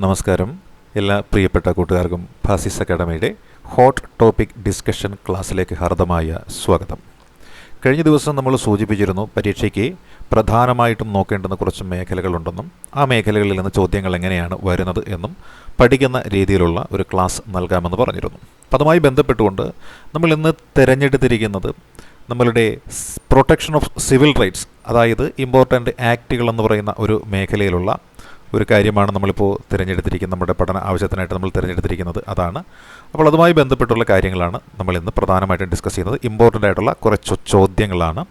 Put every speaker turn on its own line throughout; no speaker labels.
നമസ്കാരം. എല്ലാ പ്രിയപ്പെട്ട കൂട്ടുകാർക്കും ഫാസിസ് അക്കാഡമിയുടെ ഹോട്ട് ടോപ്പിക് ഡിസ്കഷൻ ക്ലാസ്സിലേക്ക് ഹാർദമായ സ്വാഗതം. കഴിഞ്ഞ ദിവസം നമ്മൾ സൂചിപ്പിച്ചിരുന്നു പരീക്ഷയ്ക്ക് പ്രധാനമായിട്ടും നോക്കേണ്ടുന്ന കുറച്ച് മേഖലകളുണ്ടെന്നും ആ മേഖലകളിൽ നിന്ന് ചോദ്യങ്ങൾ എങ്ങനെയാണ് വരുന്നത് എന്നും പഠിക്കുന്ന രീതിയിലുള്ള ഒരു ക്ലാസ് നൽകാമെന്ന് പറഞ്ഞിരുന്നു. അപ്പം അതുമായി ബന്ധപ്പെട്ടുകൊണ്ട് നമ്മൾ ഇന്ന് തിരഞ്ഞെടുത്തിരിക്കുന്നത് നമ്മളുടെ പ്രൊട്ടക്ഷൻ ഓഫ് സിവിൽ റൈറ്റ്സ് അതായത് ഇമ്പോർട്ടന്റ് ആക്റ്റുകൾ എന്ന് പറയുന്ന ഒരു മേഖലയിലുള്ള ഒരു കാര്യമാണ് നമ്മളിപ്പോൾ തിരഞ്ഞെടുത്തിരിക്കുന്നത് നമ്മുടെ പഠന ആവശ്യത്തിനായിട്ട് നമ്മൾ തിരഞ്ഞെടുത്തിരിക്കുന്നത്. അതാണ്. അപ്പോൾ അതുമായി ബന്ധപ്പെട്ടുള്ള കാര്യങ്ങളാണ് നമ്മൾ ഇന്ന് പ്രധാനമായിട്ടും ഡിസ്കസ് ചെയ്യുന്നത്. ഇമ്പോർട്ടന്റ് ആയിട്ടുള്ള കുറച്ച് ചോദ്യങ്ങളാണ്.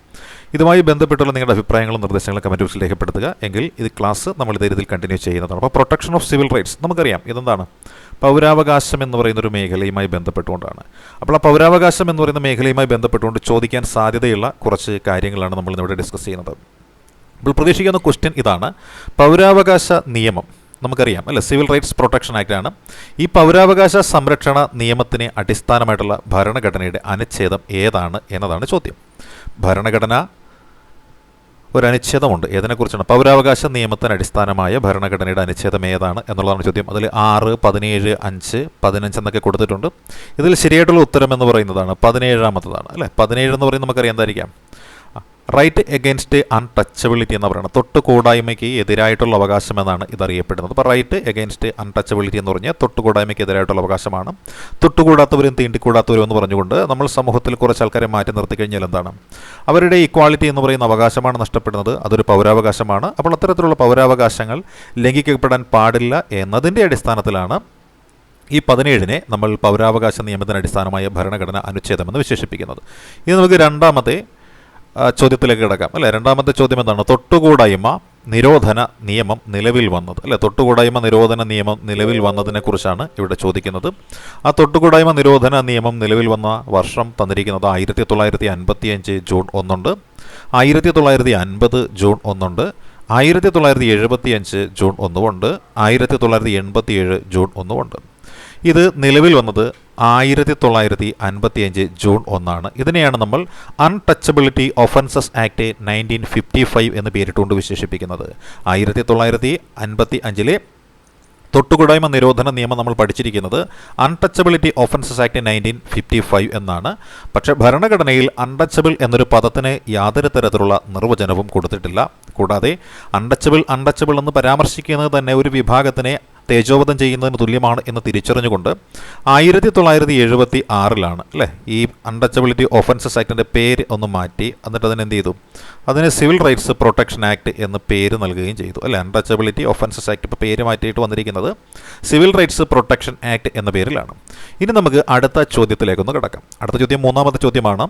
ഇതുമായി ബന്ധപ്പെട്ടുള്ള നിങ്ങളുടെ അഭിപ്രായങ്ങളും നിർദ്ദേശങ്ങളും കമന്റ് ബോക്സിൽ രേഖപ്പെടുത്തുക. എങ്കിൽ ഇത് ക്ലാസ് നമ്മൾ ഇതേ രീതിയിൽ കണ്ടിന്യൂ ചെയ്യുന്നതാണ്. അപ്പോൾ പ്രൊട്ടക്ഷൻ ഓഫ് സിവിൽ റൈറ്റ്സ് നമുക്കറിയാം. ഇതെന്താണ്? പൗരാവകാശം എന്ന് പറയുന്ന ഒരു മേഖലയുമായി ബന്ധപ്പെട്ടുകൊണ്ടാണ്. അപ്പോൾ ആ പൗരാവകാശം എന്ന് പറയുന്ന മേഖലയുമായി ബന്ധപ്പെട്ടുകൊണ്ട് ചോദിക്കാൻ സാധ്യതയുള്ള കുറച്ച് കാര്യങ്ങളാണ് നമ്മൾ ഇന്നിവിടെ ഡിസ്കസ് ചെയ്യുന്നത്. അപ്പോൾ പ്രതീക്ഷിക്കുന്ന ക്വസ്റ്റ്യൻ ഇതാണ്. പൗരാവകാശ നിയമം. നമുക്കറിയാം അല്ലെ? സിവിൽ റൈറ്റ്സ് പ്രൊട്ടക്ഷൻ ആക്ട് ആണ് ഈ പൗരാവകാശ സംരക്ഷണ നിയമത്തിന് അടിസ്ഥാനമായിട്ടുള്ള ഭരണഘടനയുടെ അനുച്ഛേദം ഏതാണ് എന്നതാണ് ചോദ്യം. ഭരണഘടന ഒരു അനുച്ഛേദമുണ്ട് ഏതിനെക്കുറിച്ചാണ്? പൗരാവകാശ നിയമത്തിന് അടിസ്ഥാനമായ ഭരണഘടനയുടെ അനുച്ഛേദം ഏതാണ് എന്നുള്ളതാണ് ചോദ്യം. അതിൽ ആറ് പതിനേഴ് അഞ്ച് പതിനഞ്ച് എന്നൊക്കെ കൊടുത്തിട്ടുണ്ട്. ഇതിൽ ശരിയായിട്ടുള്ള ഉത്തരം എന്ന് പറയുന്നതാണ് പതിനേഴാമത്തതാണ് അല്ലേ? പതിനേഴ് എന്ന് പറയുന്നത് നമുക്കറിയാം എന്തായിരിക്കാം? റൈറ്റ് എഗെയിൻസ്റ്റ് അൺടച്ചബിലിറ്റി എന്ന് പറയുന്നത് തൊട്ടുകൂടായ്മയ്ക്ക് എതിരായിട്ടുള്ള അവകാശം എന്നാണ് ഇതറിയപ്പെടുന്നത്. അപ്പോൾ റൈറ്റ് എഗെയിൻസ്റ്റ് അൺടച്ചബിലിറ്റി എന്ന് പറഞ്ഞാൽ തൊട്ടുകൂടായ്മയ്ക്ക് എതിരായിട്ടുള്ള അവകാശമാണ്. തൊട്ടുകൂടാത്തവരും തീണ്ടിക്കൂടാത്തവരും എന്ന് പറഞ്ഞുകൊണ്ട് നമ്മൾ സമൂഹത്തിൽ കുറച്ച് ആൾക്കാരെ മാറ്റി നിർത്തി കഴിഞ്ഞാൽ എന്താണ്? അവരുടെ ഇക്വാളിറ്റി എന്ന് പറയുന്ന അവകാശമാണ് നഷ്ടപ്പെടുന്നത്. അതൊരു പൗരാവകാശമാണ്. അപ്പോൾ അത്തരത്തിലുള്ള പൗരാവകാശങ്ങൾ ലംഘിക്കപ്പെടാൻ പാടില്ല എന്നതിന്റെ അടിസ്ഥാനത്തിലാണ് ഈ പതിനേഴിനെ നമ്മൾ പൗരാവകാശ നിയമത്തിന് അടിസ്ഥാനമായ ഭരണഘടന അനുച്ഛേദമെന്ന് വിശേഷിപ്പിക്കുന്നത്. ഇനി നമുക്ക് രണ്ടാമത്തെ ചോദ്യത്തിലേക്ക് കിടക്കാം. അല്ലെ? രണ്ടാമത്തെ ചോദ്യം എന്താണ്? തൊട്ടുകൂടായ്മ നിരോധന നിയമം നിലവിൽ വന്നത്. അല്ലെ? തൊട്ടുകൂടായ്മ നിരോധന നിയമം നിലവിൽ വന്നതിനെ കുറിച്ചാണ് ഇവിടെ ചോദിക്കുന്നത്. ആ തൊട്ടുകൂടായ്മ നിരോധന നിയമം നിലവിൽ വന്ന വർഷം തന്നിരിക്കുന്നത് ആയിരത്തി തൊള്ളായിരത്തി അൻപത്തി അഞ്ച് ജൂൺ ഒന്നുണ്ട്. ആയിരത്തി തൊള്ളായിരത്തി അൻപത് ജൂൺ ഒന്നുണ്ട്. ആയിരത്തി തൊള്ളായിരത്തി എഴുപത്തി അഞ്ച് ജൂൺ ഒന്നുമുണ്ട്. ആയിരത്തി തൊള്ളായിരത്തി എൺപത്തി ഏഴ് ജൂൺ ഒന്നുമുണ്ട്. ഇത് നിലവിൽ വന്നത് ആയിരത്തി തൊള്ളായിരത്തി അൻപത്തി അഞ്ച് ജൂൺ ഒന്നാണ്. ഇതിനെയാണ് നമ്മൾ untouchability offences act nineteen fifty five എന്ന് പേരിട്ടുകൊണ്ട് വിശേഷിപ്പിക്കുന്നത്. ആയിരത്തി തൊള്ളായിരത്തി അൻപത്തി അഞ്ചിലെ തൊട്ടുകൂടായ്മ നിരോധന നിയമം നമ്മൾ പഠിച്ചിരിക്കുന്നത് untouchability offences act nineteen fifty five എന്നാണ്. പക്ഷേ ഭരണഘടനയിൽ അൺടച്ചബിൾ എന്നൊരു പദത്തിന് യാതൊരു തരത്തിലുള്ള നിർവചനവും കൊടുത്തിട്ടില്ല. കൂടാതെ അൺടച്ചബിൾ അൺടച്ചബിൾ എന്ന് പരാമർശിക്കുന്നത് തന്നെ ഒരു വിഭാഗത്തിനെ തേജോവധം ചെയ്യുന്നതിന് തുല്യമാണ് എന്ന് തിരിച്ചറിഞ്ഞുകൊണ്ട് ആയിരത്തി തൊള്ളായിരത്തി എഴുപത്തി ആറിലാണ് അല്ലേ? ഈ അൺടച്ചബിലിറ്റി ഓഫൻസസ് ആക്ടിന്റെ പേര് ഒന്ന് മാറ്റി എന്നിട്ട് അതിനെന്ത് ചെയ്തു? അതിന് സിവിൽ റൈറ്റ്സ് പ്രൊട്ടക്ഷൻ ആക്ട് എന്ന് പേര് നൽകുകയും ചെയ്തു. അല്ലെ? അൺടച്ചബിലിറ്റി ഒഫൻസസ് ആക്ട് ഇപ്പോൾ പേര് മാറ്റിയിട്ട് വന്നിരിക്കുന്നത് സിവിൽ റൈറ്റ്സ് പ്രൊട്ടക്ഷൻ ആക്ട് എന്ന പേരിലാണ്. ഇനി നമുക്ക് അടുത്ത ചോദ്യത്തിലേക്കൊന്ന് കിടക്കാം. അടുത്ത ചോദ്യം മൂന്നാമത്തെ ചോദ്യമാണ്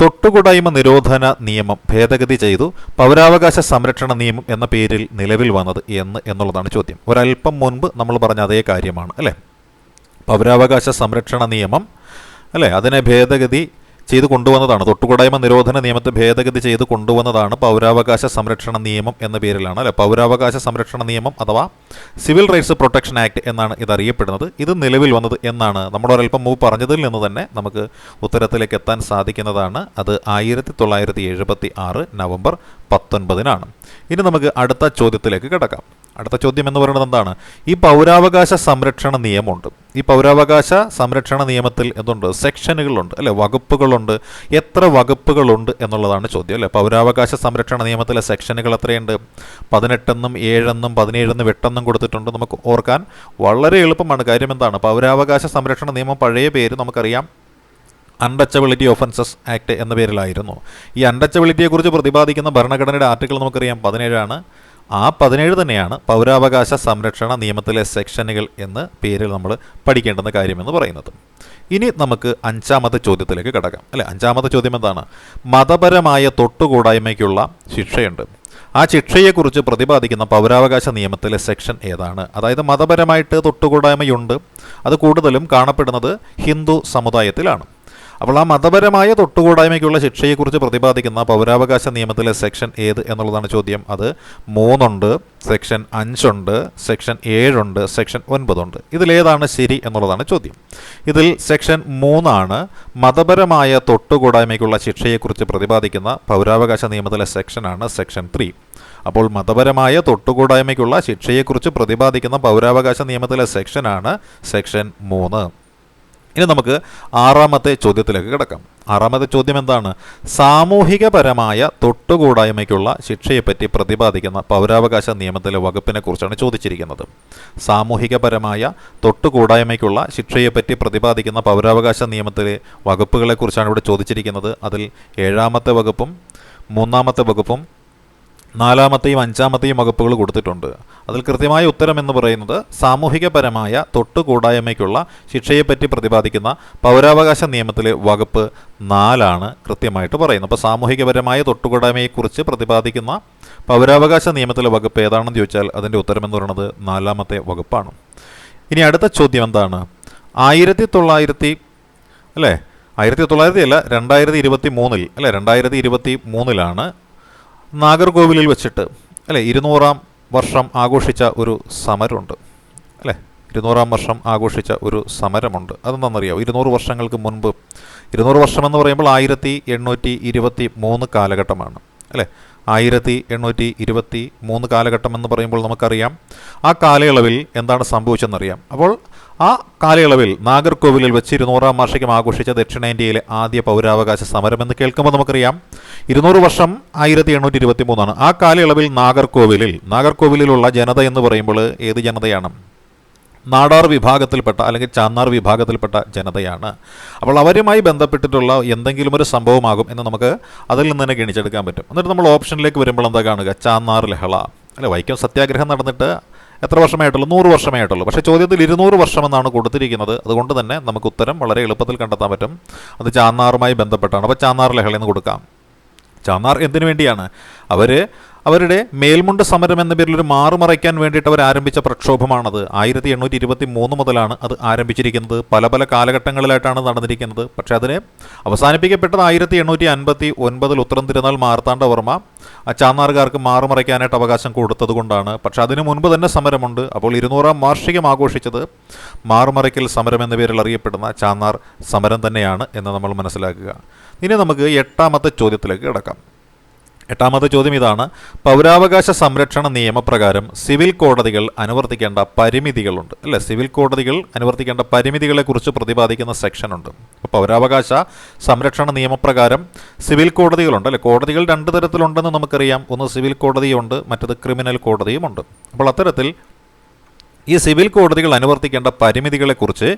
തൊട്ടുകൂടായ്മ നിരോധന നിയമം ഭേദഗതി ചെയ്തു പൗരാവകാശ സംരക്ഷണ നിയമം എന്ന പേരിൽ നിലവിൽ വന്നത് എന്ന് എന്നുള്ളതാണ് ചോദ്യം. ഒരല്പം മുൻപ് നമ്മൾ പറഞ്ഞ അതേ കാര്യമാണ് അല്ലേ? പൗരാവകാശ സംരക്ഷണ നിയമം അല്ലേ? അതിനെ ഭേദഗതി ചെയ്ത് കൊണ്ടുവന്നതാണ്. തൊട്ടുകൂടായ്മ നിരോധന നിയമത്തെ ഭേദഗതി ചെയ്ത് കൊണ്ടുവന്നതാണ് പൗരാവകാശ സംരക്ഷണ നിയമം എന്ന പേരിലാണ് അല്ലെ? പൗരാവകാശ സംരക്ഷണ നിയമം അഥവാ സിവിൽ റൈറ്റ്സ് പ്രൊട്ടക്ഷൻ ആക്ട് എന്നാണ് ഇത് അറിയപ്പെടുന്നത് ഇത് നിലവിൽ വന്നത് എന്നാണ് നമ്മുടെ ഒരൽപ്പം മുമ്പ് പറഞ്ഞതിൽ നിന്ന് തന്നെ നമുക്ക് ഉത്തരത്തിലേക്ക് എത്താൻ സാധിക്കുന്നതാണ്. അത് ആയിരത്തി തൊള്ളായിരത്തി എഴുപത്തി ആറ് നവംബർ പത്തൊൻപതിനാണ്. ഇനി നമുക്ക് അടുത്ത ചോദ്യത്തിലേക്ക് കിടക്കാം. അടുത്ത ചോദ്യം എന്ന് പറയുന്നത് എന്താണ്? ഈ പൗരാവകാശ സംരക്ഷണ നിയമമുണ്ട്. ഈ പൗരാവകാശ സംരക്ഷണ നിയമത്തിൽ എന്തുണ്ട്? സെക്ഷനുകളുണ്ട് അല്ലെ? വകുപ്പുകളുണ്ട്. എത്ര വകുപ്പുകളുണ്ട് എന്നുള്ളതാണ് ചോദ്യം അല്ലെ? പൗരാവകാശ സംരക്ഷണ നിയമത്തിലെ സെക്ഷനുകൾ എത്രയുണ്ട്? പതിനെട്ടെന്നും ഏഴെന്നും പതിനേഴെന്നും എട്ടെന്നും കൊടുത്തിട്ടുണ്ട് നമുക്ക് ഓർക്കാൻ വളരെ എളുപ്പമാണ്. കാര്യം എന്താണ്? പൗരാവകാശ സംരക്ഷണ നിയമം പഴയ പേര് നമുക്കറിയാം. അൺടച്ചബിലിറ്റി ഒഫൻസസ് ആക്ട് എന്ന പേരിലായിരുന്നു. ഈ അൺടച്ചബിലിറ്റിയെക്കുറിച്ച് പ്രതിപാദിക്കുന്ന ഭരണഘടനയുടെ ആർട്ടിക്കിൾ നമുക്കറിയാം. പതിനേഴാണ്. ആ പതിനേഴ് തന്നെയാണ് പൗരാവകാശ സംരക്ഷണ നിയമത്തിലെ സെക്ഷനുകൾ എന്ന പേരിൽ നമ്മൾ പഠിക്കേണ്ടുന്ന കാര്യമെന്ന് പറയുന്നത്. ഇനി നമുക്ക് അഞ്ചാമത്തെ ചോദ്യത്തിലേക്ക് കടക്കാം. അല്ലെ? അഞ്ചാമത്തെ ചോദ്യം എന്താണ്? മതപരമായ തൊട്ടുകൂടായ്മയ്ക്കുള്ള ശിക്ഷയുണ്ട്. ആ ശിക്ഷയെക്കുറിച്ച് പ്രതിപാദിക്കുന്ന പൗരാവകാശ നിയമത്തിലെ സെക്ഷൻ ഏതാണ്? അതായത് മതപരമായിട്ട് തൊട്ടുകൂടായ്മയുണ്ട്. അത് കൂടുതലും കാണപ്പെടുന്നത് ഹിന്ദു സമുദായത്തിലാണ്. അപ്പോൾ ആ മതപരമായ തൊട്ടുകൂടായ്മയ്ക്കുള്ള ശിക്ഷയെക്കുറിച്ച് പ്രതിപാദിക്കുന്ന പൗരാവകാശ നിയമത്തിലെ സെക്ഷൻ ഏത് എന്നുള്ളതാണ് ചോദ്യം. അത് മൂന്നുണ്ട് സെക്ഷൻ അഞ്ചുണ്ട് സെക്ഷൻ ഏഴുണ്ട് സെക്ഷൻ ഒൻപതുണ്ട്. ഇതിലേതാണ് ശരി എന്നുള്ളതാണ് ചോദ്യം. ഇതിൽ സെക്ഷൻ മൂന്നാണ് മതപരമായ തൊട്ടുകൂടായ്മയ്ക്കുള്ള ശിക്ഷയെക്കുറിച്ച് പ്രതിപാദിക്കുന്ന പൗരാവകാശ നിയമത്തിലെ സെക്ഷനാണ് സെക്ഷൻ ത്രീ. അപ്പോൾ മതപരമായ തൊട്ടുകൂടായ്മയ്ക്കുള്ള ശിക്ഷയെക്കുറിച്ച് പ്രതിപാദിക്കുന്ന പൗരാവകാശ നിയമത്തിലെ സെക്ഷനാണ് സെക്ഷൻ മൂന്ന്. ഇനി നമുക്ക് ആറാമത്തെ ചോദ്യത്തിലേക്ക് കിടക്കാം. ആറാമത്തെ ചോദ്യം എന്താണ്? സാമൂഹികപരമായ തൊട്ടുകൂടായ്മയ്ക്കുള്ള ശിക്ഷയെപ്പറ്റി പ്രതിപാദിക്കുന്ന പൗരാവകാശ നിയമത്തിലെ വകുപ്പിനെ കുറിച്ചാണ് ചോദിച്ചിരിക്കുന്നത്. സാമൂഹികപരമായ തൊട്ടുകൂടായ്മയ്ക്കുള്ള ശിക്ഷയെപ്പറ്റി പ്രതിപാദിക്കുന്ന പൗരാവകാശ നിയമത്തിലെ വകുപ്പുകളെക്കുറിച്ചാണ് ഇവിടെ ചോദിച്ചിരിക്കുന്നത്. അതിൽ ഏഴാമത്തെ വകുപ്പും മൂന്നാമത്തെ വകുപ്പും നാലാമത്തെയും അഞ്ചാമത്തെയും വകുപ്പുകൾ കൊടുത്തിട്ടുണ്ട്. അതിൽ കൃത്യമായ ഉത്തരം എന്ന് പറയുന്നത് സാമൂഹികപരമായ തൊട്ടുകൂടായ്മയ്ക്കുള്ള ശിക്ഷയെപ്പറ്റി പ്രതിപാദിക്കുന്ന പൗരാവകാശ നിയമത്തിലെ വകുപ്പ് നാലാണ് കൃത്യമായിട്ട് പറയുന്നത്. അപ്പോൾ സാമൂഹികപരമായ തൊട്ടുകൂടായ്മയെക്കുറിച്ച് പ്രതിപാദിക്കുന്ന പൗരാവകാശ നിയമത്തിലെ വകുപ്പ് ഏതാണെന്ന് ചോദിച്ചാൽ അതിന്റെ ഉത്തരം എന്ന് പറയുന്നത് നാലാമത്തെ വകുപ്പാണ്. ഇനി അടുത്ത ചോദ്യം എന്താണ്? ആയിരത്തി തൊള്ളായിരത്തി അല്ലേ? ആയിരത്തി തൊള്ളായിരത്തി അല്ല രണ്ടായിരത്തി ഇരുപത്തി മൂന്നിൽ അല്ലേ? രണ്ടായിരത്തി ഇരുപത്തി മൂന്നിലാണ് നാഗർകോവിലിൽ വെച്ചിട്ട് അല്ലേ ഇരുന്നൂറാം വർഷം ആഘോഷിച്ച ഒരു സമരമുണ്ട്. അല്ലേ ഇരുന്നൂറാം വർഷം ആഘോഷിച്ച ഒരു സമരമുണ്ട്. അതെന്താണെന്നറിയാമോ ഇരുന്നൂറ് വർഷങ്ങൾക്ക് മുൻപ് ഇരുന്നൂറ് എന്ന് പറയുമ്പോൾ ആയിരത്തി എണ്ണൂറ്റി ഇരുപത്തി മൂന്ന് കാലഘട്ടമാണ്. അല്ലേ ആയിരത്തി എണ്ണൂറ്റി ഇരുപത്തി മൂന്ന് കാലഘട്ടം എന്ന് പറയുമ്പോൾ നമുക്കറിയാം ആ കാലയളവിൽ എന്താണ് സംഭവിച്ചതെന്നറിയാം അപ്പോൾ ആ കാലയളവിൽ നാഗർകോവിലിൽ വെച്ച് ഇരുന്നൂറാം വാർഷികം ആഘോഷിച്ച ദക്ഷിണേന്ത്യയിലെ ആദ്യ പൗരാവകാശ സമരം എന്ന് കേൾക്കുമ്പോൾ നമുക്കറിയാം. ഇരുന്നൂറ് വർഷം ആയിരത്തി എണ്ണൂറ്റി ഇരുപത്തി മൂന്നാണ് ആ കാലയളവിൽ നാഗർകോവിലിൽ നാഗർകോവിലിലുള്ള ജനത എന്ന് പറയുമ്പോൾ ഏത് ജനതയാണ്? നാടാർ വിഭാഗത്തിൽപ്പെട്ട അല്ലെങ്കിൽ ചാന്നാർ വിഭാഗത്തിൽപ്പെട്ട ജനതയാണ്. അപ്പോൾ അവരുമായി ബന്ധപ്പെട്ടിട്ടുള്ള എന്തെങ്കിലും ഒരു സംഭവമാകും എന്ന് നമുക്ക് അതിൽ നിന്ന് തന്നെ ഗണിച്ചെടുക്കാൻ പറ്റും. എന്നിട്ട് നമ്മൾ ഓപ്ഷനിലേക്ക് വരുമ്പോൾ എന്താ കാണുക? ചാന്നാർ ലഹള. അല്ലെ വൈക്കം സത്യാഗ്രഹം നടന്നിട്ട് എത്ര വർഷമായിട്ടുള്ളൂ? നൂറ് വർഷമായിട്ടുള്ളൂ. പക്ഷേ ചോദ്യത്തിൽ ഇരുന്നൂറ് വർഷമെന്നാണ് കൊടുത്തിരിക്കുന്നത്. അതുകൊണ്ട് തന്നെ നമുക്ക് ഉത്തരം വളരെ എളുപ്പത്തിൽ കണ്ടെത്താൻ പറ്റും. അത് ചാന്നാറുമായി ബന്ധപ്പെട്ടാണ്. അപ്പോൾ ചാന്നാർ ലഹള എന്ന് കൊടുക്കാം. ചാന്നാർ എന്തിനു വേണ്ടിയാണ്? അവർ അവരുടെ മേൽമുണ്ട് സമരം എന്ന പേരിൽ ഒരു മാറുമറയ്ക്കാൻ വേണ്ടിയിട്ട് അവർ ആരംഭിച്ച പ്രക്ഷോഭമാണത്. ആയിരത്തി എണ്ണൂറ്റി ഇരുപത്തി മൂന്ന് മുതലാണ് അത് ആരംഭിച്ചിരിക്കുന്നത്. പല പല കാലഘട്ടങ്ങളിലായിട്ടാണ് നടന്നിരിക്കുന്നത്. പക്ഷേ അതിനെ അവസാനിപ്പിക്കപ്പെട്ടത് ആയിരത്തി എണ്ണൂറ്റി അൻപത്തി ഒൻപതിൽ ഉത്തരം തിരുനാൾ മാർത്താണ്ഡവർമ്മ. ആ ചാന്നാറുകാർക്ക് മാറുമറയ്ക്കാനായിട്ട് അവകാശം കൊടുത്തത് കൊണ്ടാണ് പക്ഷെ അതിനു മുൻപ് തന്നെ സമരമുണ്ട്. അപ്പോൾ ഇരുന്നൂറാം വാർഷികം ആഘോഷിച്ചത് മാറുമറയ്ക്കൽ സമരം എന്ന പേരിൽ അറിയപ്പെടുന്ന ചാന്നാർ സമരം തന്നെയാണ് എന്ന് നമ്മൾ മനസ്സിലാക്കുക. ഇനി നമുക്ക് എട്ടാമത്തെ ചോദ്യത്തിലേക്ക് കിടക്കാം. എട്ടാമത്തെ ചോദ്യം ഇതാണ്. പൗരാവകാശ സംരക്ഷണ നിയമപ്രകാരം സിവിൽ കോടതികൾ അനുവർത്തിക്കേണ്ട പരിമിതികളുണ്ട്. അല്ലെ? സിവിൽ കോടതികൾ അനുവർത്തിക്കേണ്ട പരിമിതികളെക്കുറിച്ച് പ്രതിപാദിക്കുന്ന സെക്ഷനുണ്ട്. പൗരാവകാശ സംരക്ഷണ നിയമപ്രകാരം സിവിൽ കോടതികളുണ്ട്. അല്ലെ? കോടതികൾ രണ്ട് തരത്തിലുണ്ടെന്ന് നമുക്കറിയാം. ഒന്ന് സിവിൽ കോടതിയുണ്ട് മറ്റത് ക്രിമിനൽ കോടതിയുമുണ്ട്. അപ്പോൾ അത്തരത്തിൽ ഈ സിവിൽ കോടതികൾ അനുവർത്തിക്കേണ്ട പരിമിതികളെക്കുറിച്ച്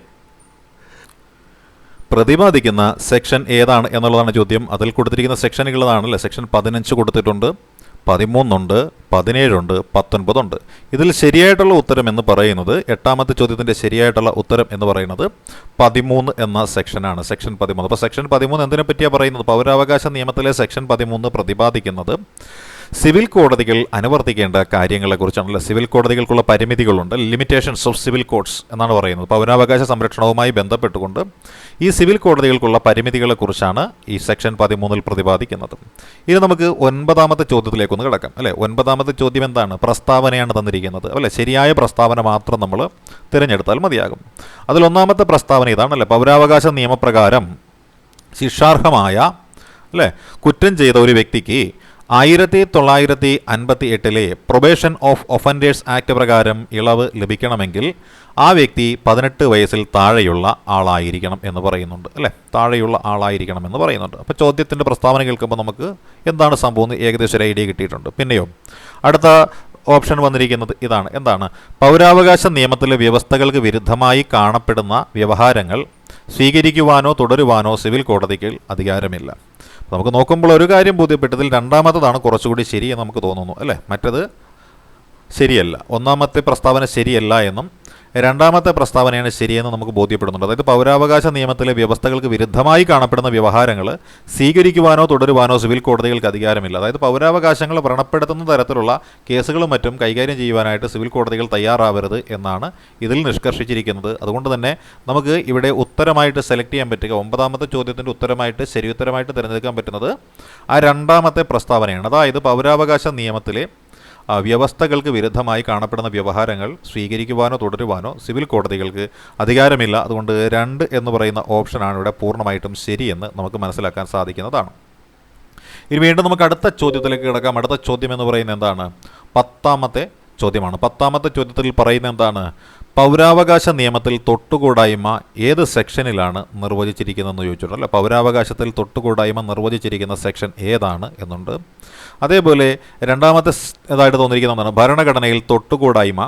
പ്രതിപാദിക്കുന്ന സെക്ഷൻ ഏതാണ് എന്നുള്ളതാണ് ചോദ്യം. അതിൽ കൊടുത്തിരിക്കുന്ന സെക്ഷനുകളാണല്ലേ സെക്ഷൻ പതിനഞ്ച് കൊടുത്തിട്ടുണ്ട് പതിമൂന്നുണ്ട് പതിനേഴുണ്ട് പത്തൊൻപതുണ്ട്. ഇതിൽ ശരിയായിട്ടുള്ള ഉത്തരം എന്ന് പറയുന്നത് എട്ടാമത്തെ ചോദ്യത്തിന്റെ ശരിയായിട്ടുള്ള ഉത്തരം എന്ന് പറയുന്നത് പതിമൂന്ന് എന്ന സെക്ഷനാണ്. സെക്ഷൻ പതിമൂന്ന്. അപ്പോൾ സെക്ഷൻ പതിമൂന്ന് എന്തിനെ പറ്റിയാണ് പറയുന്നത്? പൗരാവകാശ നിയമത്തിലെ സെക്ഷൻ പതിമൂന്ന് പ്രതിപാദിക്കുന്നത് സിവിൽ കോടതികൾ അനുവർത്തിക്കേണ്ട കാര്യങ്ങളെക്കുറിച്ചാണല്ലോ. സിവിൽ കോടതികൾക്കുള്ള പരിമിതികളുണ്ട്. ലിമിറ്റേഷൻസ് ഓഫ് സിവിൽ കോഡ്സ് എന്നാണ് പറയുന്നത്. പൗരാവകാശ സംരക്ഷണവുമായി ബന്ധപ്പെട്ടുകൊണ്ട് ഈ സിവിൽ കോടതികൾക്കുള്ള പരിമിതികളെക്കുറിച്ചാണ് ഈ സെക്ഷൻ പതിമൂന്നിൽ പ്രതിപാദിക്കുന്നത്. ഇനി നമുക്ക് ഒൻപതാമത്തെ ചോദ്യത്തിലേക്കൊന്ന് കിടക്കാം അല്ലേ? ഒൻപതാമത്തെ ചോദ്യം എന്താണ്? പ്രസ്താവനയാണ് തന്നിരിക്കുന്നത് അല്ലേ? ശരിയായ പ്രസ്താവന മാത്രം നമ്മൾ തിരഞ്ഞെടുത്താൽ മതിയാകും. അതിൽ ഒന്നാമത്തെ പ്രസ്താവന ഇതാണല്ലേ പൗരാവകാശ നിയമപ്രകാരം ശിക്ഷാർഹമായ അല്ലേ? കുറ്റം ചെയ്ത ഒരു വ്യക്തിക്ക് ആയിരത്തി തൊള്ളായിരത്തി അൻപത്തി എട്ടിലെ പ്രൊബേഷൻ ഓഫ് ഒഫൻഡേഴ്സ് ആക്ട് പ്രകാരം ഇളവ് ലഭിക്കണമെങ്കിൽ ആ വ്യക്തി പതിനെട്ട് വയസ്സിൽ താഴെയുള്ള ആളായിരിക്കണം എന്ന് പറയുന്നുണ്ട് അല്ലേ? താഴെയുള്ള ആളായിരിക്കണം എന്ന് പറയുന്നുണ്ട്. അപ്പോൾ ചോദ്യത്തിന്റെ പ്രസ്താവന കേൾക്കുമ്പോൾ നമുക്ക് എന്താണ് സംഭവം എന്ന് ഏകദേശം ഒരു ഐഡിയ കിട്ടിയിട്ടുണ്ട്. പിന്നെയോ? അടുത്ത ഓപ്ഷൻ വന്നിരിക്കുന്നത് ഇതാണ്. എന്താണ്? പൗരാവകാശ നിയമത്തിലെ വ്യവസ്ഥകൾക്ക് വിരുദ്ധമായി കാണപ്പെടുന്ന വ്യവഹാരങ്ങൾ സ്വീകരിക്കുവാനോ തുടരുവാനോ സിവിൽ കോടതിക്ക് അധികാരമില്ല. നമുക്ക് നോക്കുമ്പോൾ ഒരു കാര്യം ബോധ്യപ്പെട്ടതിൽ രണ്ടാമത്തതാണ് കുറച്ചുകൂടി ശരിയെന്ന് നമുക്ക് തോന്നുന്നു അല്ലേ? മറ്റത് ശരിയല്ല. ഒന്നാമത്തെ പ്രസ്താവന ശരിയല്ല എന്നും രണ്ടാമത്തെ പ്രസ്താവനയാണ് ശരിയെന്ന് നമുക്ക് ബോധ്യപ്പെടുന്നുണ്ട്. അതായത് പൗരാവകാശ നിയമത്തിലെ വ്യവസ്ഥകൾക്ക് വിരുദ്ധമായി കാണപ്പെടുന്ന വ്യവഹാരങ്ങൾ സ്വീകരിക്കുവാനോ തുടരുവാനോ സിവിൽ കോടതികൾക്ക് അധികാരമില്ല. അതായത് പൗരാവകാശങ്ങൾ വ്രണപ്പെടുത്തുന്ന തരത്തിലുള്ള കേസുകളും മറ്റും കൈകാര്യം ചെയ്യുവാനായിട്ട് സിവിൽ കോടതികൾ തയ്യാറാവരുത് എന്നാണ് ഇതിൽ നിഷ്കർഷിച്ചിരിക്കുന്നത്. അതുകൊണ്ട് തന്നെ നമുക്ക് ഇവിടെ ഉത്തരമായിട്ട് സെലക്ട് ചെയ്യാൻ പറ്റുക. ഒമ്പതാമത്തെ ചോദ്യത്തിന്റെ ഉത്തരമായിട്ട് ശരി ഉത്തരമായിട്ട് തിരഞ്ഞെടുക്കാൻ പറ്റുന്നത് ആ രണ്ടാമത്തെ പ്രസ്താവനയാണ്. അതായത് പൗരാവകാശ നിയമത്തിലെ വ്യവസ്ഥകൾക്ക് വിരുദ്ധമായി കാണപ്പെടുന്ന വ്യവഹാരങ്ങൾ സ്വീകരിക്കുവാനോ തുടരുവാനോ സിവിൽ കോടതികൾക്ക് അധികാരമില്ല. അതുകൊണ്ട് രണ്ട് എന്ന് പറയുന്ന ഓപ്ഷനാണ് ഇവിടെ പൂർണമായിട്ടും ശരിയെന്ന് നമുക്ക് മനസ്സിലാക്കാൻ സാധിക്കുന്നതാണ്. ഇനി വീണ്ടും നമുക്ക് അടുത്ത ചോദ്യത്തിലേക്ക് കിടക്കാം. അടുത്ത ചോദ്യം എന്ന് പറയുന്നത് എന്താണ്? പത്താമത്തെ ചോദ്യമാണ്. പത്താമത്തെ ചോദ്യത്തിൽ പറയുന്നത് എന്താണ്? പൗരാവകാശ നിയമത്തിൽ തൊട്ടുകൂടായ്മ ഏത് സെക്ഷനിലാണ് നിർവചിച്ചിരിക്കുന്നതെന്ന് ചോദിച്ചിട്ടുണ്ട് അല്ലെ പൗരാവകാശത്തിൽ തൊട്ടുകൂടായ്മ നിർവചിച്ചിരിക്കുന്ന സെക്ഷൻ ഏതാണ് എന്നുണ്ട്. അതേപോലെ രണ്ടാമത്തെ ഇതായിട്ട് തോന്നിയിരിക്കുന്ന ഒന്നാണ് ഭരണഘടനയിൽ തൊട്ടുകൂടായ്മ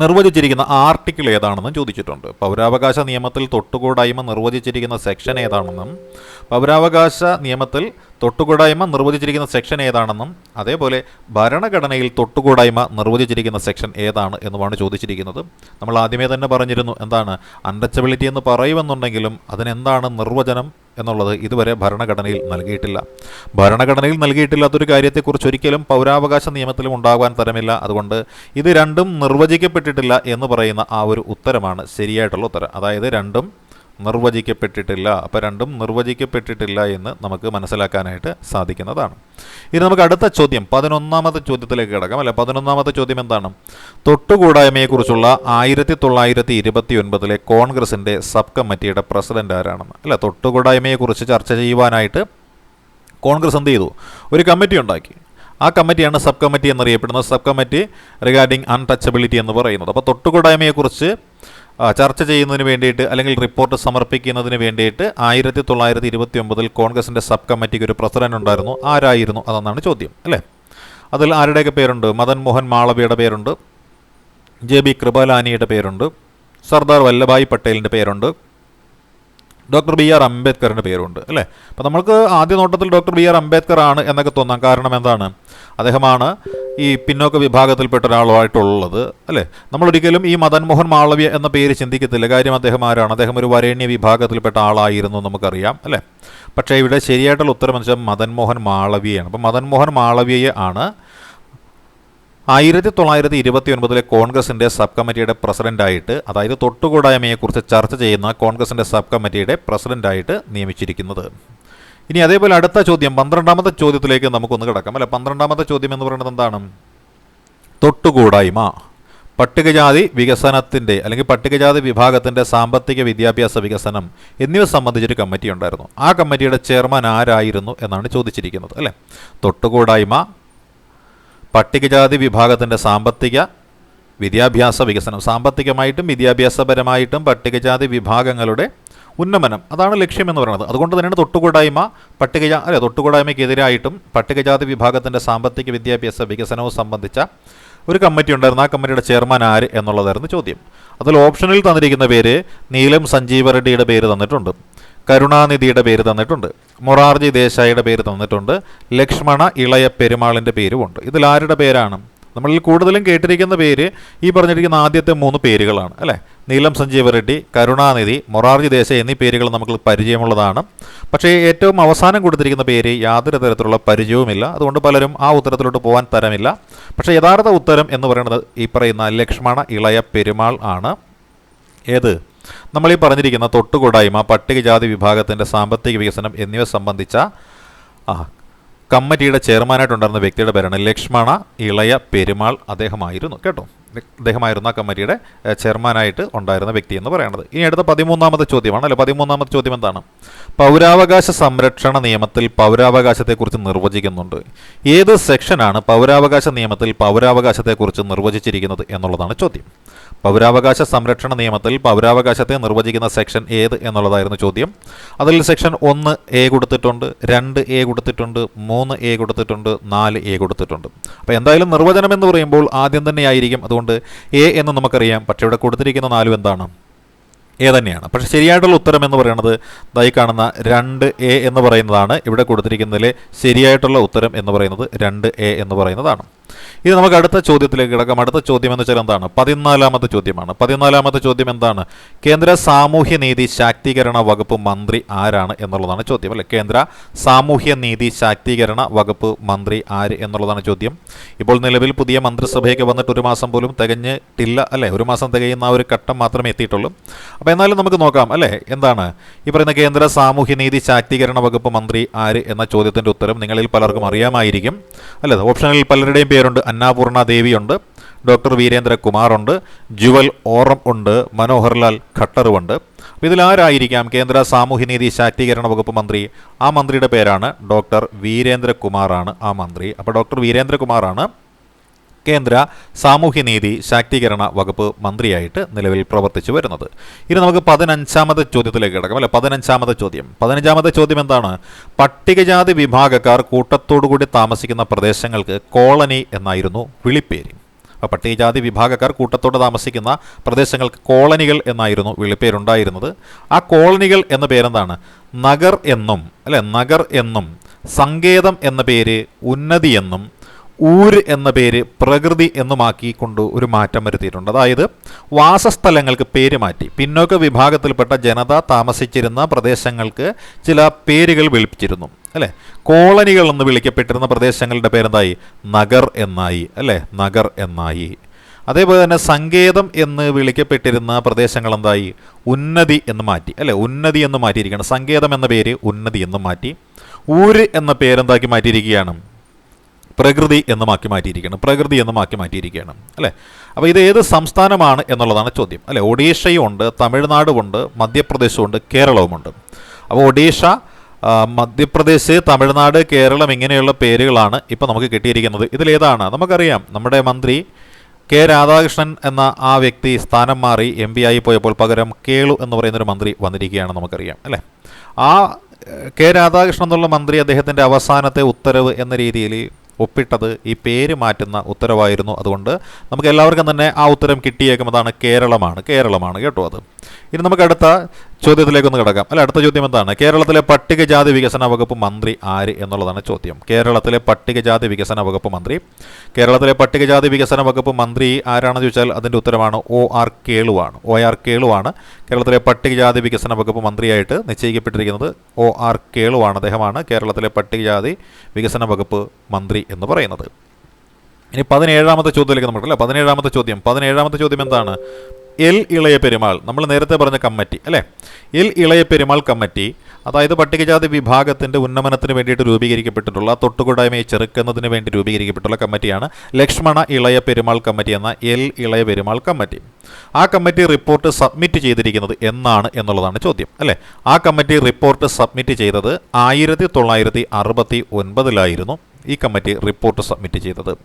നിർവചിച്ചിരിക്കുന്ന ആർട്ടിക്കിൾ ഏതാണെന്നും ചോദിച്ചിട്ടുണ്ട്. പൗരാവകാശ നിയമത്തിൽ തൊട്ടുകൂടായ്മ നിർവചിച്ചിരിക്കുന്ന സെക്ഷൻ ഏതാണെന്നും പൗരാവകാശ നിയമത്തിൽ തൊട്ടുകൂടായ്മ നിർവചിച്ചിരിക്കുന്ന സെക്ഷൻ ഏതാണെന്നും അതേപോലെ ഭരണഘടനയിൽ തൊട്ടുകൂടായ്മ നിർവചിച്ചിരിക്കുന്ന സെക്ഷൻ ഏതാണ് എന്നുമാണ് ചോദിച്ചിരിക്കുന്നത്. നമ്മൾ ആദ്യമേ തന്നെ പറഞ്ഞിരുന്നു എന്താണ് അൺടച്ചബിലിറ്റി എന്ന് പറയുമെന്നുണ്ടെങ്കിലും അതിനെന്താണ് നിർവചനം? എന്നുള്ളത് ഇതുവരെ ഭരണഘടനയിൽ നൽകിയിട്ടില്ല. ഭരണഘടനയിൽ നൽകിയിട്ടില്ലാത്തൊരു കാര്യത്തെക്കുറിച്ച് ഒരിക്കലും പൗരാവകാശ നിയമത്തിലും ഉണ്ടാകാൻ തരമില്ല. അതുകൊണ്ട് ഇത് രണ്ടും നിർവചിക്കപ്പെട്ടിട്ടില്ല എന്ന് പറയുന്ന ആ ഒരു ഉത്തരമാണ് ശരിയായിട്ടുള്ള ഉത്തരം. അതായത് രണ്ടും നിർവചിക്കപ്പെട്ടിട്ടില്ല. അപ്പോൾ രണ്ടും നിർവചിക്കപ്പെട്ടിട്ടില്ല എന്ന് നമുക്ക് മനസ്സിലാക്കാനായിട്ട് സാധിക്കുന്നതാണ്. ഇനി നമുക്ക് അടുത്ത ചോദ്യം പതിനൊന്നാമത്തെ ചോദ്യത്തിലേക്ക് കിടക്കാം. അല്ലെ? പതിനൊന്നാമത്തെ ചോദ്യം എന്താണ്? തൊട്ടുകൂടായ്മയെക്കുറിച്ചുള്ള ആയിരത്തി തൊള്ളായിരത്തി ഇരുപത്തി ഒൻപതിലെ കോൺഗ്രസിന്റെ സബ് കമ്മിറ്റിയുടെ പ്രസിഡന്റ് ആരാണെന്ന്. അല്ല? തൊട്ടുകൂടായ്മയെക്കുറിച്ച് ചർച്ച ചെയ്യുവാനായിട്ട് കോൺഗ്രസ് എന്ത് ചെയ്തു? ഒരു കമ്മിറ്റി ഉണ്ടാക്കി. ആ കമ്മിറ്റിയാണ് സബ് കമ്മിറ്റി എന്നറിയപ്പെടുന്നത്. സബ് കമ്മിറ്റി റിഗാർഡിംഗ് അൺടച്ചബിലിറ്റി എന്ന് പറയുന്നത്. അപ്പോൾ തൊട്ടുകൂടായ്മയെക്കുറിച്ച് ചർച്ച ചെയ്യുന്നതിന് വേണ്ടിയിട്ട് അല്ലെങ്കിൽ റിപ്പോർട്ട് സമർപ്പിക്കുന്നതിന് വേണ്ടിയിട്ട് ആയിരത്തി തൊള്ളായിരത്തി ഇരുപത്തി ഒമ്പതിൽ കോൺഗ്രസിന്റെ സബ് കമ്മിറ്റിക്ക് ഒരു പ്രസിഡന്റ് ഉണ്ടായിരുന്നു. ആരായിരുന്നു അതെന്നാണ് ചോദ്യം അല്ലേ? അതിൽ ആരുടെയൊക്കെ പേരുണ്ട്? മദൻ മോഹൻ മാളവിയുടെ പേരുണ്ട് ജെ ബി കൃപലാനിയുടെ പേരുണ്ട് സർദാർ വല്ലഭായ് പട്ടേലിന്റെ പേരുണ്ട് ഡോക്ടർ ബി ആർ അംബേദ്കറിന്റെ പേരുണ്ട് അല്ലേ? അപ്പോൾ നമുക്ക് ആദ്യ നോട്ടത്തിൽ ഡോക്ടർ ബി ആർ അംബേദ്കർ ആണ് എന്നൊക്കെ തോന്നാം. കാരണം എന്താണ്? അദ്ദേഹമാണ് ഈ പിന്നോക്ക വിഭാഗത്തിൽപ്പെട്ട ഒരാളുമായിട്ടുള്ളത് അല്ലേ? നമ്മളൊരിക്കലും ഈ മദൻ മോഹൻ മാളവ്യ എന്ന പേര് ചിന്തിക്കത്തില്ല. കാര്യം അദ്ദേഹം ആരാണ്? അദ്ദേഹം ഒരു വരേണ്യ വിഭാഗത്തിൽപ്പെട്ട ആളായിരുന്നു നമുക്കറിയാം അല്ലേ? പക്ഷേ ഇവിടെ ശരിയായിട്ടുള്ള ഉത്തരം എന്ന് വെച്ചാൽ മദൻ മോഹൻ മാളവ്യയാണ്. അപ്പോൾ മദൻ മോഹൻ മാളവ്യയെ ആണ് ആയിരത്തി തൊള്ളായിരത്തി ഇരുപത്തി ഒൻപതിലെ കോൺഗ്രസിന്റെ സബ് കമ്മിറ്റിയുടെ പ്രസിഡന്റായിട്ട് അതായത് തൊട്ടുകൂടായ്മയെക്കുറിച്ച് ചർച്ച ചെയ്യുന്ന കോൺഗ്രസിന്റെ സബ് കമ്മിറ്റിയുടെ പ്രസിഡന്റായിട്ട് നിയമിച്ചിരിക്കുന്നത്. ഇനി അതേപോലെ അടുത്ത ചോദ്യം പന്ത്രണ്ടാമത്തെ ചോദ്യത്തിലേക്ക് നമുക്കൊന്ന് കിടക്കാം. അല്ലെ പന്ത്രണ്ടാമത്തെ ചോദ്യം എന്ന് പറയുന്നത് എന്താണ്? തൊട്ടുകൂടായ്മ. പട്ടികജാതി വികസനത്തിന്റെ അല്ലെങ്കിൽ പട്ടികജാതി വിഭാഗത്തിന്റെ സാമ്പത്തിക വിദ്യാഭ്യാസ വികസനം എന്നിവ സംബന്ധിച്ചൊരു കമ്മിറ്റി ഉണ്ടായിരുന്നു ആ കമ്മിറ്റിയുടെ ചെയർമാൻ ആരായിരുന്നു എന്നാണ് ചോദിച്ചിരിക്കുന്നത് അല്ലേ? തൊട്ടുകൂടായ്മ പട്ടികജാതി വിഭാഗത്തിന്റെ സാമ്പത്തിക വിദ്യാഭ്യാസ വികസനം സാമ്പത്തികമായിട്ടും വിദ്യാഭ്യാസപരമായിട്ടും പട്ടികജാതി വിഭാഗങ്ങളുടെ ഉന്നമനം. അതാണ് ലക്ഷ്യമെന്ന് പറയുന്നത്. അതുകൊണ്ട് തന്നെയാണ് തൊട്ടുകൂടായ്മ പട്ടികജാ അല്ലെ തൊട്ടുകൂടായ്മയ്ക്കെതിരായിട്ടും പട്ടികജാതി വിഭാഗത്തിന്റെ സാമ്പത്തിക വിദ്യാഭ്യാസ വികസനവും സംബന്ധിച്ച ഒരു കമ്മിറ്റി ഉണ്ടായിരുന്നു. ആ കമ്മിറ്റിയുടെ ചെയർമാൻ ആര് എന്നുള്ളതായിരുന്നു ചോദ്യം. അതിൽ ഓപ്ഷനിൽ തന്നിരിക്കുന്ന പേര് നീലം സഞ്ജീവ റെഡ്ഡിയുടെ പേര് തന്നിട്ടുണ്ട്. കരുണാനിധിയുടെ പേര് തന്നിട്ടുണ്ട്. മൊറാർജി ദേശായിയുടെ പേര് തന്നിട്ടുണ്ട്. ലക്ഷ്മണ ഇളയ പെരുമാളിന്റെ പേരുമുണ്ട്. ഇതിൽ ആരുടെ പേരാണ്? നമ്മളിൽ കൂടുതലും കേട്ടിരിക്കുന്ന പേര് ഈ പറഞ്ഞിരിക്കുന്ന ആദ്യത്തെ മൂന്ന് പേരുകളാണ് അല്ലേ? നീലം സഞ്ജീവ റെഡ്ഡി കരുണാനിധി മൊറാർജി ദേശായി എന്നീ പേരുകൾ നമുക്ക് പരിചയമുള്ളതാണ്. പക്ഷേ ഏറ്റവും അവസാനം കൊടുത്തിരിക്കുന്ന പേര് യാതൊരു തരത്തിലുള്ള പരിചയവുമില്ല. അതുകൊണ്ട് പലരും ആ ഉത്തരത്തിലോട്ട് പോകാൻ തരമില്ല. പക്ഷേ യഥാർത്ഥ ഉത്തരം എന്ന് പറയുന്നത് ഈ പറയുന്ന ലക്ഷ്മണ ഇളയ പെരുമാൾ ആണ്. ഏത്? നമ്മൾ ഈ പറഞ്ഞിരിക്കുന്ന തൊട്ടുകൂടായ്മ പട്ടികജാതി വിഭാഗത്തിന്റെ സാമ്പത്തിക വികസനം എന്നിവ സംബന്ധിച്ച കമ്മിറ്റിയുടെ ചെയർമാനായിട്ടുണ്ടായിരുന്ന വ്യക്തിയുടെ പേരാണ് ലക്ഷ്മണ ഇളയ പെരുമാൾ. അദ്ദേഹമായിരുന്നു. കേട്ടോ? അദ്ദേഹമായിരുന്നു ആ കമ്മിറ്റിയുടെ ചെയർമാനായിട്ട് ഉണ്ടായിരുന്ന വ്യക്തി എന്ന് പറയുന്നത് ഇനി അടുത്ത പതിമൂന്നാമത്തെ ചോദ്യമാണ്. അല്ലെ പതിമൂന്നാമത്തെ ചോദ്യം എന്താണ്? പൗരാവകാശ സംരക്ഷണ നിയമത്തിൽ പൗരാവകാശത്തെക്കുറിച്ച് നിർവചിക്കുന്നുണ്ട്. ഏത് സെക്ഷനാണ് പൗരാവകാശ നിയമത്തിൽ പൗരാവകാശത്തെക്കുറിച്ച് നിർവചിച്ചിരിക്കുന്നത് എന്നുള്ളതാണ് ചോദ്യം. പൗരാവകാശ സംരക്ഷണ നിയമത്തിൽ പൗരാവകാശത്തെ നിർവചിക്കുന്ന സെക്ഷൻ ഏത് എന്നുള്ളതായിരുന്നു ചോദ്യം. അതിൽ സെക്ഷൻ ഒന്ന് എ കൊടുത്തിട്ടുണ്ട് രണ്ട് എ കൊടുത്തിട്ടുണ്ട് മൂന്ന് എ കൊടുത്തിട്ടുണ്ട് നാല് എ കൊടുത്തിട്ടുണ്ട്. അപ്പോൾ എന്തായാലും നിർവചനം എന്ന് പറയുമ്പോൾ ആദ്യം തന്നെ ആയിരിക്കും. അതുകൊണ്ട് എ എന്ന് നമുക്കറിയാം. പക്ഷേ ഇവിടെ കൊടുത്തിരിക്കുന്ന നാലും എന്താണ്? എ തന്നെയാണ്. പക്ഷേ ശരിയായിട്ടുള്ള ഉത്തരം എന്ന് പറയുന്നത് ദൈ കാണുന്ന രണ്ട് എ എന്ന് പറയുന്നതാണ്. ഇവിടെ കൊടുത്തിരിക്കുന്നതിലെ ശരിയായിട്ടുള്ള ഉത്തരം എന്ന് പറയുന്നത് രണ്ട് എ എന്ന് പറയുന്നതാണ്. ഇത് നമുക്ക് അടുത്ത ചോദ്യത്തിലേക്ക് കിടക്കാം. അടുത്ത ചോദ്യം എന്ന് വെച്ചാൽ എന്താണ്? പതിനാലാമത്തെ ചോദ്യമാണ്. പതിനാലാമത്തെ ചോദ്യം എന്താണ്? കേന്ദ്ര സാമൂഹ്യ നീതി ശാക്തീകരണ വകുപ്പ് മന്ത്രി ആരാണ് എന്നുള്ളതാണ് ചോദ്യം അല്ലെ? കേന്ദ്ര സാമൂഹ്യ നീതി ശാക്തീകരണ വകുപ്പ് മന്ത്രി ആര് എന്നുള്ളതാണ് ചോദ്യം. ഇപ്പോൾ നിലവിൽ പുതിയ മന്ത്രിസഭയൊക്കെ വന്നിട്ട് ഒരു മാസം പോലും തികഞ്ഞിട്ടില്ല അല്ലെ? ഒരു മാസം തികയുന്ന ഒരു ഘട്ടം മാത്രമേ എത്തിയിട്ടുള്ളൂ. അപ്പോൾ എന്നാലും നമുക്ക് നോക്കാം അല്ലേ? എന്താണ്? ഈ പറയുന്ന കേന്ദ്ര സാമൂഹ്യ നീതി ശാക്തീകരണ വകുപ്പ് മന്ത്രി ആര് എന്ന ചോദ്യത്തിന്റെ ഉത്തരം നിങ്ങളിൽ പലർക്കും അറിയാമായിരിക്കും. അല്ലേ ഓപ്ഷനിൽ പലരുടെയും പേരുണ്ട്. അന്നാപൂർണ ദേവിയുണ്ട്. ഡോക്ടർ വീരേന്ദ്ര കുമാറുണ്ട് ജുവൽ ഓറം ഉണ്ട്. മനോഹർലാൽ ഖട്ടറുമുണ്ട് ഇതിൽ ആരായിരിക്കാം? കേന്ദ്ര സാമൂഹ്യനീതി ശാക്തീകരണ വകുപ്പ് മന്ത്രി. ആ മന്ത്രിയുടെ പേരാണ് ഡോക്ടർ വീരേന്ദ്രകുമാറാണ് ആ മന്ത്രി. അപ്പോൾ ഡോക്ടർ വീരേന്ദ്രകുമാറാണ്. കേന്ദ്ര സാമൂഹ്യനീതി ശാക്തീകരണ വകുപ്പ് മന്ത്രിയായിട്ട് നിലവിൽ പ്രവർത്തിച്ചു വരുന്നത്. ഇനി നമുക്ക് പതിനഞ്ചാമത്തെ ചോദ്യത്തിലേക്ക് കിടക്കാം. അല്ലെ പതിനഞ്ചാമത്തെ ചോദ്യം. പതിനഞ്ചാമത്തെ ചോദ്യം എന്താണ്? പട്ടികജാതി വിഭാഗക്കാർ കൂട്ടത്തോടുകൂടി താമസിക്കുന്ന പ്രദേശങ്ങൾക്ക് കോളനി എന്നായിരുന്നു വിളിപ്പേര്. അപ്പോൾ പട്ടികജാതി വിഭാഗക്കാർ കൂട്ടത്തോടെ താമസിക്കുന്ന പ്രദേശങ്ങൾക്ക് കോളനികൾ എന്നായിരുന്നു വിളിപ്പേരുണ്ടായിരുന്നത്. ആ കോളനികൾ എന്ന പേരെന്താണ്? നഗർ എന്നും അല്ലെ നഗർ എന്നും സങ്കേതം എന്ന പേര് ഉന്നതി എന്നും ഊര് എന്ന പേര് പ്രകൃതി എന്നുമാക്കിക്കൊണ്ട് ഒരു മാറ്റം വരുത്തിയിട്ടുണ്ട്. അതായത് വാസസ്ഥലങ്ങൾക്ക് പേര് മാറ്റി. പിന്നോക്ക വിഭാഗത്തിൽപ്പെട്ട ജനത താമസിച്ചിരുന്ന പ്രദേശങ്ങൾക്ക് ചില പേരുകൾ വിളിപ്പിച്ചിരുന്നു. അല്ലേ? കോളനികൾ എന്ന് വിളിക്കപ്പെട്ടിരുന്ന പ്രദേശങ്ങളുടെ പേരെന്തായി? നഗർ എന്നായി. അല്ലേ? നഗർ എന്നായി. അതേപോലെ തന്നെ സങ്കേതം എന്ന് വിളിക്കപ്പെട്ടിരുന്ന പ്രദേശങ്ങൾ എന്തായി ഉന്നതി എന്ന് മാറ്റി. അല്ലേ? ഉന്നതി എന്ന് മാറ്റിയിരിക്കുകയാണ്. സങ്കേതം എന്ന പേര് ഉന്നതി എന്ന് മാറ്റി. ഊര് എന്ന പേരെന്താക്കി മാറ്റിയിരിക്കുകയാണ്? പ്രകൃതി എന്ന് മാക്കി മാറ്റിയിരിക്കുകയാണ് പ്രകൃതി എന്ന് മാക്കി മാറ്റിയിരിക്കുകയാണ് അല്ലേ? അപ്പോൾ ഇത് ഏത് സംസ്ഥാനമാണ് എന്നുള്ളതാണ് ചോദ്യം. അല്ലേ? ഉണ്ട് മധ്യപ്രദേശും ഉണ്ട് കേരളവുമുണ്ട്. അപ്പോൾ ഒഡീഷ മധ്യപ്രദേശ് തമിഴ്നാട് കേരളം ഇങ്ങനെയുള്ള പേരുകളാണ് ഇപ്പോൾ നമുക്ക് കിട്ടിയിരിക്കുന്നത്. ഇതിലേതാണ്? നമുക്കറിയാം നമ്മുടെ മന്ത്രി കെ രാധാകൃഷ്ണൻ എന്ന ആ വ്യക്തി സ്ഥാനം മാറി എം പി ആയി പോയപ്പോൾ പകരം കേളു എന്ന് പറയുന്നൊരു മന്ത്രി വന്നിരിക്കുകയാണ് നമുക്കറിയാം. അല്ലേ? ആ കെ രാധാകൃഷ്ണൻ എന്നുള്ള മന്ത്രി അദ്ദേഹത്തിന്റെ അവസാനത്തെ ഉത്തരവ് എന്ന രീതിയിൽ ഒപ്പിട്ടത് ഈ പേര് മാറ്റുന്ന ഉത്തരവായിരുന്നു. അതുകൊണ്ട് നമുക്ക് എല്ലാവർക്കും തന്നെ ആ ഉത്തരം കിട്ടിയേക്കും അതാണ് കേരളമാണ്. കേരളമാണ് കേട്ടോ അത്. ഇനി നമുക്ക് അടുത്ത ചോദ്യത്തിലേക്കൊന്ന് കിടക്കാം. അല്ല അടുത്ത ചോദ്യം എന്താണ്? കേരളത്തിലെ പട്ടികജാതി വികസന വകുപ്പ് മന്ത്രി ആര് എന്നുള്ളതാണ് ചോദ്യം. കേരളത്തിലെ പട്ടികജാതി വികസന വകുപ്പ് മന്ത്രി. കേരളത്തിലെ പട്ടികജാതി വികസന വകുപ്പ് മന്ത്രി ആരാണെന്ന് ചോദിച്ചാൽ അതിന്റെ ഉത്തരമാണ് ഒ ആർ കേളുവാണ് ഒ ആർ കേളുവാണ് കേരളത്തിലെ പട്ടികജാതി വികസന വകുപ്പ് മന്ത്രിയായിട്ട് നിശ്ചയിക്കപ്പെട്ടിരിക്കുന്നത് ഒ ആർ കേളുവാണ് അദ്ദേഹമാണ് കേരളത്തിലെ പട്ടികജാതി വികസന വകുപ്പ് മന്ത്രി എന്ന് പറയുന്നത്. ഇനി പതിനേഴാമത്തെ ചോദ്യത്തിലേക്ക് നമുക്ക് അല്ലേ പതിനേഴാമത്തെ ചോദ്യം. പതിനേഴാമത്തെ ചോദ്യം എന്താണ്? എൽ ഇളയ പെരുമാൾ. നമ്മൾ നേരത്തെ പറഞ്ഞ കമ്മിറ്റി അല്ലേ? എൽ ഇളയ പെരുമാൾ കമ്മിറ്റി അതായത് പട്ടികജാതി വിഭാഗത്തിന്റെ ഉന്നമനത്തിന് വേണ്ടിയിട്ട് രൂപീകരിക്കപ്പെട്ടിട്ടുള്ള തൊട്ടുകൂടായ്മയെ ചെറുക്കുന്നതിന് വേണ്ടി രൂപീകരിക്കപ്പെട്ടുള്ള കമ്മിറ്റിയാണ് ലക്ഷ്മണ ഇളയ പെരുമാൾ കമ്മിറ്റി എന്ന എൽ ഇളയ പെരുമാൾ കമ്മിറ്റി. ആ കമ്മിറ്റി റിപ്പോർട്ട് സബ്മിറ്റ് ചെയ്തിരിക്കുന്നത് എന്നാണ് എന്നുള്ളതാണ് ചോദ്യം അല്ലേ? ആ കമ്മിറ്റി റിപ്പോർട്ട് സബ്മിറ്റ് ചെയ്തത് ആയിരത്തി തൊള്ളായിരത്തി അറുപത്തി ഒൻപതിലായിരുന്നു. ഈ കമ്മിറ്റി റിപ്പോർട്ട് സബ്മിറ്റ് ചെയ്തത്.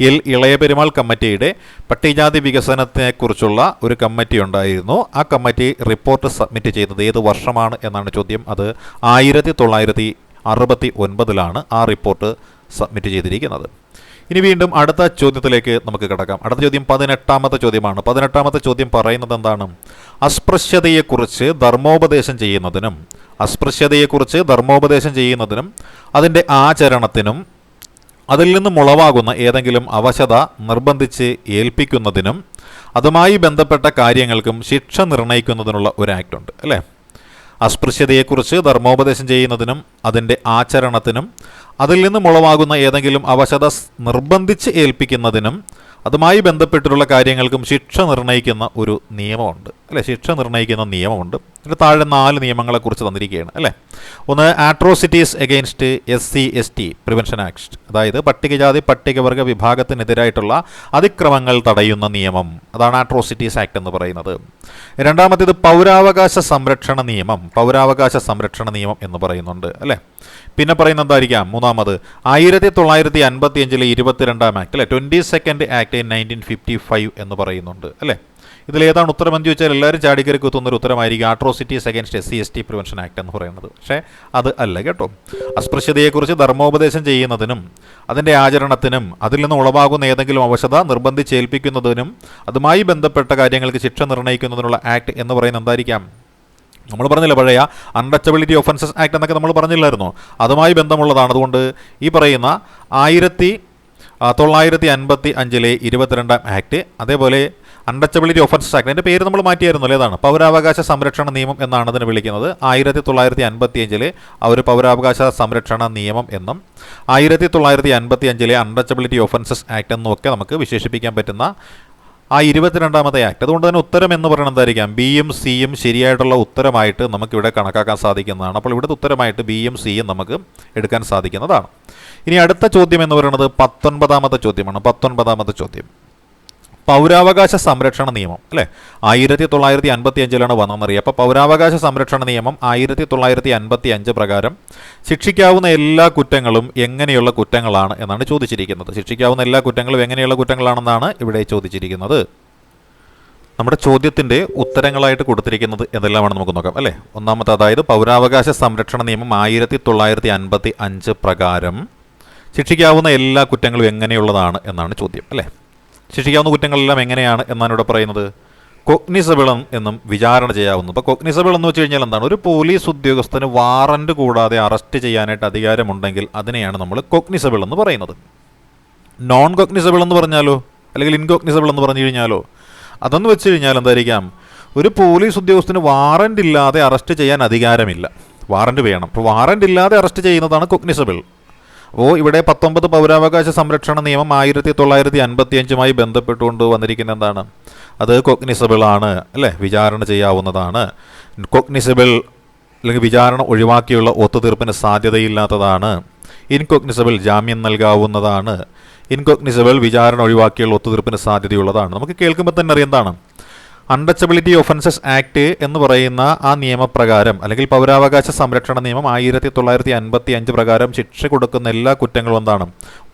എൽ ഇളയ പെരുമാൾ കമ്മിറ്റിയുടെ പട്ടികജാതി വികസനത്തെക്കുറിച്ചുള്ള ഒരു കമ്മിറ്റി ഉണ്ടായിരുന്നു. ആ കമ്മിറ്റി റിപ്പോർട്ട് സബ്മിറ്റ് ചെയ്തത് ഏത് വർഷമാണ് എന്നാണ് ചോദ്യം. അത് ആയിരത്തി തൊള്ളായിരത്തി അറുപത്തി ഒൻപതിലാണ് ആ റിപ്പോർട്ട് സബ്മിറ്റ് ചെയ്തിരിക്കുന്നത്. ഇനി വീണ്ടും അടുത്ത ചോദ്യത്തിലേക്ക് നമുക്ക് കിടക്കാം. അടുത്ത ചോദ്യം പതിനെട്ടാമത്തെ ചോദ്യമാണ്. പതിനെട്ടാമത്തെ ചോദ്യം പറയുന്നത് എന്താണ്? അസ്പൃശ്യതയെക്കുറിച്ച് ധർമ്മോപദേശം ചെയ്യുന്നതിനും അസ്പൃശ്യതയെക്കുറിച്ച് ധർമ്മോപദേശം ചെയ്യുന്നതിനും അതിന്റെ ആചരണത്തിനും അതിൽ നിന്നും ഉളവാകുന്ന ഏതെങ്കിലും അവശത നിർബന്ധിച്ച് ഏൽപ്പിക്കുന്നതിനും അതുമായി ബന്ധപ്പെട്ട കാര്യങ്ങൾക്കും ശിക്ഷ നിർണയിക്കുന്നതിനുള്ള ഒരു ആക്ട് ഉണ്ട് അല്ലേ? അസ്പൃശ്യതയെക്കുറിച്ച് ധർമ്മോപദേശം ചെയ്യുന്നതിനും അതിന്റെ ആചരണത്തിനും അതിൽ നിന്നും ഉളവാകുന്ന ഏതെങ്കിലും അവശത നിർബന്ധിച്ച് ഏൽപ്പിക്കുന്നതിനും അതുമായി ബന്ധപ്പെട്ടിട്ടുള്ള കാര്യങ്ങൾക്കും ശിക്ഷ നിർണയിക്കുന്ന ഒരു നിയമമുണ്ട്. അല്ലെ? ശിക്ഷ നിർണയിക്കുന്ന നിയമമുണ്ട്. അതിന്റെ താഴെ നാല് നിയമങ്ങളെക്കുറിച്ച് തന്നിരിക്കുകയാണ്. അല്ലേ? ഒന്ന് atrocities against S C S T prevention act അതായത് പട്ടികജാതി പട്ടികവർഗ വിഭാഗത്തിനെതിരായിട്ടുള്ള അതിക്രമങ്ങൾ തടയുന്ന നിയമം. അതാണ് ആട്രോസിറ്റീസ് ആക്ട് എന്ന് പറയുന്നത്. രണ്ടാമത്തേത് പൗരാവകാശ സംരക്ഷണ നിയമം. പൗരാവകാശ സംരക്ഷണ നിയമം എന്ന് പറയുന്നുണ്ട്. അല്ലേ? പിന്നെ പറയുന്നത് എന്തായിരിക്കാം? മൂന്നാമത് ആയിരത്തി തൊള്ളായിരത്തി അൻപത്തി അഞ്ചിലെ ഇരുപത്തിരണ്ടാം ആക്ട് അല്ലെ? Twenty second act in nineteen fifty five എന്ന് പറയുന്നുണ്ട് അല്ലേ? ഇതിലേതാണ് ഉത്തരം എന്ന് ചോദിച്ചാൽ എല്ലാവരും ചാടിക്കറി കുത്തുന്ന ഒരു ഉത്തരമായിരിക്കും. Atrocities against S C S T prevention act എന്ന് പറയുന്നത്. പക്ഷേ അത് അല്ല കേട്ടോ. അസ്പൃശ്യതയെക്കുറിച്ച് ധർമ്മോപദേശം ചെയ്യുന്നതിനും അതിന്റെ ആചരണത്തിനും അതിൽ നിന്ന് ഉളവാകുന്ന ഏതെങ്കിലും അവശത നിർബന്ധിച്ചേൽപ്പിക്കുന്നതിനും അതുമായി ബന്ധപ്പെട്ട കാര്യങ്ങൾക്ക് ശിക്ഷ നിർണയിക്കുന്നതിനുള്ള ആക്ട് എന്ന് പറയുന്നത് എന്തായിരിക്കാം? നമ്മൾ പറഞ്ഞില്ല പഴയ അൺടച്ചബിലിറ്റി ഒഫൻസസ് ആക്ട് എന്നൊക്കെ നമ്മൾ പറഞ്ഞില്ലായിരുന്നു? അതുമായി ബന്ധമുള്ളതാണ്. അതുകൊണ്ട് ഈ പറയുന്ന ആയിരത്തി തൊള്ളായിരത്തി അൻപത്തി അഞ്ചിലെ ഇരുപത്തിരണ്ടാം ആക്ട് അതേപോലെ അൺടച്ചബിലിറ്റി ഒഫൻസസ് ആക്ട് എന്റെ പേര് നമ്മൾ മാറ്റിയായിരുന്നല്ലോ ഏതാണ് പൗരാവകാശ സംരക്ഷണ നിയമം എന്നാണ് അതിനെ വിളിക്കുന്നത്. ആയിരത്തി തൊള്ളായിരത്തി അൻപത്തി അഞ്ചിലെ ആ ഒരു പൗരാവകാശ സംരക്ഷണ നിയമം എന്നും ആയിരത്തി തൊള്ളായിരത്തി അൻപത്തി അഞ്ചിലെ അൺടച്ചബിലിറ്റി ഒഫൻസസ് ആക്ട് എന്നും ഒക്കെ നമുക്ക് വിശേഷിപ്പിക്കാൻ പറ്റുന്ന ആ ഇരുപത്തിരണ്ടാമത്തെ ആക്ട് അതുകൊണ്ട് തന്നെ ഉത്തരം എന്ന് പറയുന്നത് എന്തായിരിക്കാം? ബിയും സിയും ശരിയായിട്ടുള്ള ഉത്തരമായിട്ട് നമുക്കിവിടെ കണക്കാക്കാൻ സാധിക്കുന്നതാണ്. അപ്പോൾ ഇവിടുത്തെ ഉത്തരമായിട്ട് ബി ബിയും സിയും നമുക്ക് എടുക്കാൻ സാധിക്കുന്നതാണ്. ഇനി അടുത്ത ചോദ്യം എന്ന് പറയുന്നത് പത്തൊൻപതാമത്തെ ചോദ്യമാണ്. പത്തൊൻപതാമത്തെ ചോദ്യം. പൗരാവകാശ സംരക്ഷണ നിയമം അല്ലേ? ആയിരത്തി തൊള്ളായിരത്തി അൻപത്തി അഞ്ചിലാണ് വന്നതെന്നറിയാം. അപ്പോൾ പൗരാവകാശ സംരക്ഷണ നിയമം ആയിരത്തി തൊള്ളായിരത്തി അൻപത്തി അഞ്ച് പ്രകാരം ശിക്ഷിക്കാവുന്ന എല്ലാ കുറ്റങ്ങളും എങ്ങനെയുള്ള കുറ്റങ്ങളാണ് എന്നാണ് ചോദിച്ചിരിക്കുന്നത്. ശിക്ഷിക്കാവുന്ന എല്ലാ കുറ്റങ്ങളും എങ്ങനെയുള്ള കുറ്റങ്ങളാണെന്നാണ് ഇവിടെ ചോദിച്ചിരിക്കുന്നത്. നമ്മുടെ ചോദ്യത്തിന്റെ ഉത്തരങ്ങളായിട്ട് കൊടുത്തിരിക്കുന്നത് എന്തെല്ലാമാണ് നമുക്ക് നോക്കാം അല്ലേ? ഒന്നാമത്തെ അതായത് പൗരാവകാശ സംരക്ഷണ നിയമം ആയിരത്തി തൊള്ളായിരത്തി അൻപത്തി അഞ്ച് പ്രകാരം ശിക്ഷിക്കാവുന്ന എല്ലാ കുറ്റങ്ങളും എങ്ങനെയുള്ളതാണ് എന്നാണ് ചോദ്യം അല്ലേ? ശിക്ഷിക്കാവുന്ന കുറ്റങ്ങളെല്ലാം എങ്ങനെയാണ് എന്നാണ് ഇവിടെ പറയുന്നത്. കൊഗ്നിസബിൾ എന്നും വിചാരണ ചെയ്യാവുന്നു. അപ്പോൾ കൊഗ്നിസബിൾ എന്ന് വെച്ച് കഴിഞ്ഞാൽ എന്താണ്? ഒരു പോലീസ് ഉദ്യോഗസ്ഥന് വാറന്റ് കൂടാതെ അറസ്റ്റ് ചെയ്യാനായിട്ട് അധികാരമുണ്ടെങ്കിൽ അതിനെയാണ് നമ്മൾ കൊഗ്നിസബിൾ എന്ന് പറയുന്നത്. നോൺ കൊഗ്നിസബിൾ എന്ന് പറഞ്ഞാലോ? അല്ലെങ്കിൽ ഇൻകൊഗ്നിസബിൾ എന്ന് പറഞ്ഞു കഴിഞ്ഞാലോ? അതെന്ന് വെച്ച് കഴിഞ്ഞാൽ എന്തായിരിക്കാം? ഒരു പോലീസ് ഉദ്യോഗസ്ഥന് വാറന്റ് ഇല്ലാതെ അറസ്റ്റ് ചെയ്യാൻ അധികാരമില്ല. വാറന്റ് വേണം. അപ്പോൾ വാറന്റ് ഇല്ലാതെ അറസ്റ്റ് ചെയ്യുന്നതാണ് കൊഗ്നിസബിൾ. അപ്പോൾ ഇവിടെ പത്തൊമ്പത് പൗരാവകാശ സംരക്ഷണ നിയമം ആയിരത്തി തൊള്ളായിരത്തി അൻപത്തി അഞ്ചുമായി ബന്ധപ്പെട്ടുകൊണ്ട് വന്നിരിക്കുന്ന എന്താണ് അത് കൊഗ്നിസബിൾ ആണ് അല്ലേ? വിചാരണ ചെയ്യാവുന്നതാണ്. കൊഗ്നിസബിൾ അല്ലെങ്കിൽ വിചാരണ ഒഴിവാക്കിയുള്ള ഒത്തുതീർപ്പിന് സാധ്യതയില്ലാത്തതാണ്. ഇൻകൊഗ്നിസബിൾ ജാമ്യം നൽകാവുന്നതാണ്. ഇൻകൊഗ്നിസബിൾ വിചാരണ ഒഴിവാക്കിയുള്ള ഒത്തുതീർപ്പിന് സാധ്യതയുള്ളതാണ്. നമുക്ക് കേൾക്കുമ്പോൾ തന്നെ അറിയാം എന്താണ്? അൺടച്ചബിലിറ്റി ഒഫൻസസ് ആക്ട് എന്ന് പറയുന്ന ആ നിയമപ്രകാരം അല്ലെങ്കിൽ പൗരാവകാശ സംരക്ഷണ നിയമം ആയിരത്തി തൊള്ളായിരത്തി അൻപത്തി അഞ്ച് പ്രകാരം ശിക്ഷ കൊടുക്കുന്ന എല്ലാ കുറ്റങ്ങളും എന്താണ്?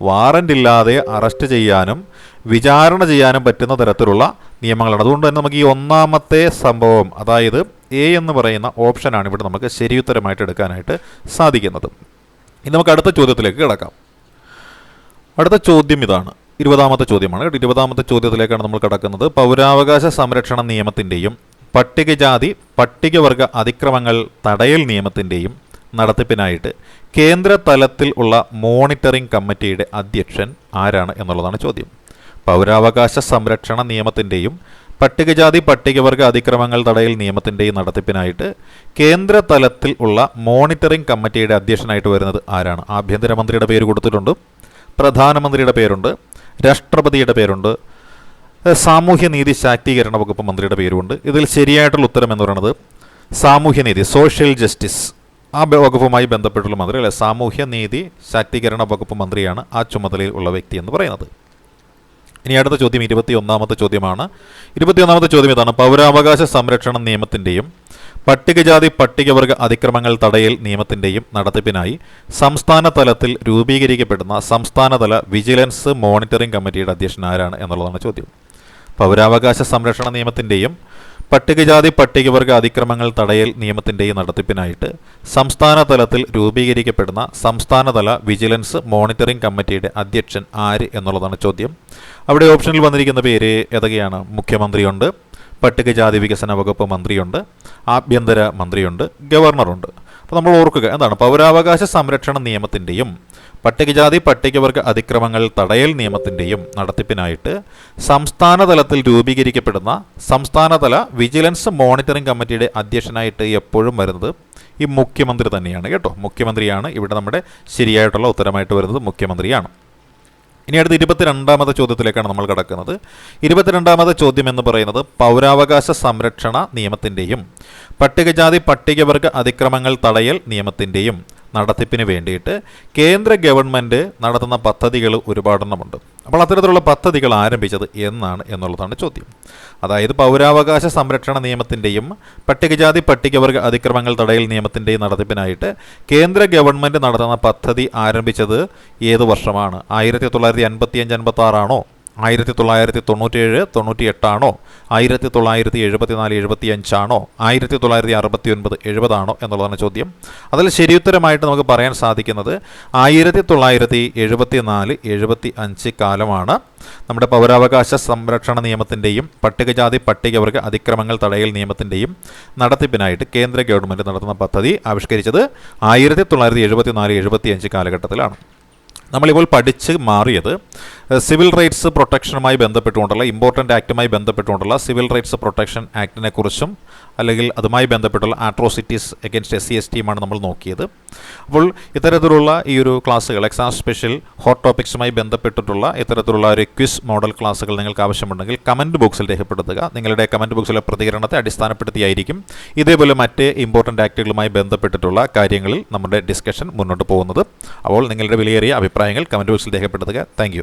വാറന്റ് ഇല്ലാതെ അറസ്റ്റ് ചെയ്യാനും വിചാരണ ചെയ്യാനും പറ്റുന്ന തരത്തിലുള്ള നിയമങ്ങളാണ്. അതുകൊണ്ട് തന്നെ നമുക്ക് ഈ ഒന്നാമത്തെ സംഭവം അതായത് എ എന്ന് പറയുന്ന ഓപ്ഷനാണ് ഇവിടെ നമുക്ക് ശരിയുത്തരമായിട്ട് എടുക്കാനായിട്ട് സാധിക്കുന്നത്. ഇനി നമുക്ക് അടുത്ത ചോദ്യത്തിലേക്ക് കിടക്കാം. അടുത്ത ചോദ്യം ഇതാണ്. ഇരുപതാമത്തെ ചോദ്യമാണ്. കേട്ടോ. ഇരുപതാമത്തെ ചോദ്യത്തിലേക്കാണ് നമ്മൾ കടക്കുന്നത്. പൗരാവകാശ സംരക്ഷണ നിയമത്തിന്റെയും പട്ടികജാതി പട്ടികവർഗ അതിക്രമങ്ങൾ തടയൽ നിയമത്തിന്റെയും നടത്തിപ്പിനായിട്ട് കേന്ദ്ര തലത്തിൽ ഉള്ള മോണിറ്ററിംഗ് കമ്മിറ്റിയുടെ അധ്യക്ഷൻ ആരാണ് എന്നുള്ളതാണ് ചോദ്യം. പൗരാവകാശ സംരക്ഷണ നിയമത്തിന്റെയും പട്ടികജാതി പട്ടികവർഗ അതിക്രമങ്ങൾ തടയൽ നിയമത്തിന്റെയും നടത്തിപ്പിനായിട്ട് കേന്ദ്ര തലത്തിൽ ഉള്ള മോണിറ്ററിംഗ് കമ്മിറ്റിയുടെ അധ്യക്ഷനായിട്ട് വരുന്നത് ആരാണ്? ആഭ്യന്തരമന്ത്രിയുടെ പേര് കൊടുത്തിട്ടുണ്ട്. പ്രധാനമന്ത്രിയുടെ പേരുണ്ട്. രാഷ്ട്രപതിയുടെ പേരുണ്ട്. സാമൂഹ്യനീതി ശാക്തീകരണ വകുപ്പ് മന്ത്രിയുടെ പേരുമുണ്ട്. ഇതിൽ ശരിയായിട്ടുള്ള ഉത്തരം എന്ന് പറയുന്നത് സാമൂഹ്യനീതി സോഷ്യൽ ജസ്റ്റിസ് ആ വകുപ്പുമായി ബന്ധപ്പെട്ടുള്ള മന്ത്രി അല്ലെ സാമൂഹ്യനീതി ശാക്തീകരണ വകുപ്പ് മന്ത്രിയാണ് ആ ചുമതലയിൽ ഉള്ള വ്യക്തി എന്ന് പറയുന്നത്. ഇനി അടുത്ത ചോദ്യം ഇരുപത്തി ഒന്നാമത്തെ ചോദ്യമാണ്. ഇരുപത്തിയൊന്നാമത്തെ ചോദ്യം ഇതാണ്. പൗരാവകാശ സംരക്ഷണ നിയമത്തിന്റെയും പട്ടികജാതി പട്ടികവർഗ അതിക്രമങ്ങൾ തടയൽ നിയമത്തിന്റെയും നടത്തിപ്പിനായി സംസ്ഥാന തലത്തിൽ രൂപീകരിക്കപ്പെടുന്ന സംസ്ഥാനതല വിജിലൻസ് മോണിറ്ററിംഗ് കമ്മിറ്റിയുടെ അധ്യക്ഷൻ ആരാണ് എന്നുള്ളതാണ് ചോദ്യം. പൗരാവകാശ സംരക്ഷണ നിയമത്തിന്റെയും പട്ടികജാതി പട്ടികവർഗ അതിക്രമങ്ങൾ തടയൽ നിയമത്തിന്റെയും നടത്തിപ്പിനായിട്ട് സംസ്ഥാന തലത്തിൽ രൂപീകരിക്കപ്പെടുന്ന സംസ്ഥാനതല വിജിലൻസ് മോണിറ്ററിംഗ് കമ്മിറ്റിയുടെ അധ്യക്ഷൻ ആര് എന്നുള്ളതാണ് ചോദ്യം. അവിടെ ഓപ്ഷനിൽ വന്നിരിക്കുന്ന പേര് ഏതൊക്കെയാണ്? മുഖ്യമന്ത്രിയുണ്ട് പട്ടികജാതി വികസന വകുപ്പ് മന്ത്രിയുണ്ട് ആഭ്യന്തര മന്ത്രിയുണ്ട് ഗവർണറുണ്ട്. അപ്പോൾ നമ്മൾ ഓർക്കുക എന്താണ് പൗരാവകാശ സംരക്ഷണ നിയമത്തിന്റെയും പട്ടികജാതി പട്ടികവർഗ അതിക്രമങ്ങൾ തടയൽ നിയമത്തിന്റെയും നടത്തിപ്പിനായിട്ട് സംസ്ഥാന തലത്തിൽ രൂപീകരിക്കപ്പെടുന്ന സംസ്ഥാനതല വിജിലൻസ് മോണിറ്ററിംഗ് കമ്മിറ്റിയുടെ അധ്യക്ഷനായിട്ട് എപ്പോഴും വരുന്നത് ഈ മുഖ്യമന്ത്രി തന്നെയാണ് കേട്ടോ. മുഖ്യമന്ത്രിയാണ് ഇവിടെ നമ്മുടെ ശരിയായിട്ടുള്ള ഉത്തരമായിട്ട് വരുന്നത്. മുഖ്യമന്ത്രിയാണ്. ഇനി അടുത്ത ഇരുപത്തിരണ്ടാമത്തെ ചോദ്യത്തിലേക്കാണ് നമ്മൾ കടക്കുന്നത്. ഇരുപത്തിരണ്ടാമത്തെ ചോദ്യം എന്ന് പറയുന്നത് പൗരാവകാശ സംരക്ഷണ നിയമത്തിന്റെയും പട്ടികജാതി പട്ടികവർഗ അതിക്രമങ്ങൾ തടയൽ നിയമത്തിന്റെയും നടത്തിപ്പിന് വേണ്ടിയിട്ട് കേന്ദ്ര ഗവൺമെന്റ് നടത്തുന്ന പദ്ധതികൾ ഒരുപാടെണ്ണമുണ്ട്. അപ്പോൾ അത്തരത്തിലുള്ള പദ്ധതികൾ ആരംഭിച്ചത് എന്നാണ് എന്നുള്ളതാണ് ചോദ്യം. അതായത് പൗരാവകാശ സംരക്ഷണ നിയമത്തിന്റെയും പട്ടികജാതി പട്ടികവർഗ അതിക്രമങ്ങൾ തടയൽ നിയമത്തിന്റെയും നടത്തിപ്പിനായിട്ട് കേന്ദ്ര ഗവൺമെന്റ് നടത്തുന്ന പദ്ധതി ആരംഭിച്ചത് ഏത് വർഷമാണ്? ആയിരത്തി തൊള്ളായിരത്തി അൻപത്തി അഞ്ച് അൻപത്തി ആറാണോ ആയിരത്തി തൊള്ളായിരത്തി തൊണ്ണൂറ്റേഴ് തൊണ്ണൂറ്റി എട്ടാണോ ആയിരത്തി തൊള്ളായിരത്തി എഴുപത്തിനാല് എഴുപത്തി അഞ്ചാണോ ആയിരത്തി തൊള്ളായിരത്തി അറുപത്തി ഒൻപത് എഴുപതാണോ എന്നുള്ളതാണ് ചോദ്യം. അതിൽ ശരിയുത്തരമായിട്ട് നമുക്ക് പറയാൻ സാധിക്കുന്നത് ആയിരത്തി തൊള്ളായിരത്തി എഴുപത്തി നാല് എഴുപത്തി അഞ്ച് കാലമാണ്. നമ്മുടെ പൗരാവകാശ സംരക്ഷണ നിയമത്തിന്റെയും പട്ടികജാതി പട്ടികവർഗ അതിക്രമങ്ങൾ തടയൽ നിയമത്തിന്റെയും നടത്തിപ്പിനായിട്ട് കേന്ദ്ര ഗവൺമെന്റ് നടത്തുന്ന പദ്ധതി ആവിഷ്കരിച്ചത് ആയിരത്തി തൊള്ളായിരത്തി എഴുപത്തി നാല് എഴുപത്തി അഞ്ച് കാലഘട്ടത്തിലാണ്. നമ്മളിപ്പോൾ പഠിച്ച് മാറിയത് സിവിൽ റൈറ്റ്സ് പ്രൊട്ടക്ഷനുമായി ബന്ധപ്പെട്ടുകൊണ്ടുള്ള ഇമ്പോർട്ടന്റ് ആക്റ്റുമായി ബന്ധപ്പെട്ടുകൊണ്ടുള്ള സിവിൽ റൈറ്റ്സ് പ്രൊട്ടക്ഷൻ ആക്ടിനെ കുറിച്ചും അല്ലെങ്കിൽ അതുമായി ബന്ധപ്പെട്ടുള്ള atrocities against S C S ടിയുമാണ് നമ്മൾ നോക്കിയത്. അപ്പോൾ ഇത്തരത്തിലുള്ള ഈ ഒരു ക്ലാസ്സുകൾ എക്സാം സ്പെഷ്യൽ ഹോട്ട് ടോപ്പിക്സുമായി ബന്ധപ്പെട്ടിട്ടുള്ള ഇത്തരത്തിലുള്ള ഒരു ക്വിസ് മോഡൽ ക്ലാസ്സുകൾ നിങ്ങൾക്ക് ആവശ്യമുണ്ടെങ്കിൽ കമന്റ് ബോക്സിൽ രേഖപ്പെടുത്തുക. നിങ്ങളുടെ കമന്റ് ബോക്സിലെ പ്രതികരണത്തെ അടിസ്ഥാനപ്പെടുത്തിയായിരിക്കും. ഇതേപോലെ മറ്റ് ഇമ്പോർട്ടന്റ് ആക്ടുകളുമായി ബന്ധപ്പെട്ടിട്ടുള്ള കാര്യങ്ങളിൽ നമ്മുടെ ഡിസ്കഷൻ മുന്നോട്ട് പോകുന്നത്. അപ്പോൾ നിങ്ങളുടെ വിലയേറിയ അഭിപ്രായങ്ങൾ കമന്റ് ബോക്സിൽ രേഖപ്പെടുത്തുക. താങ്ക്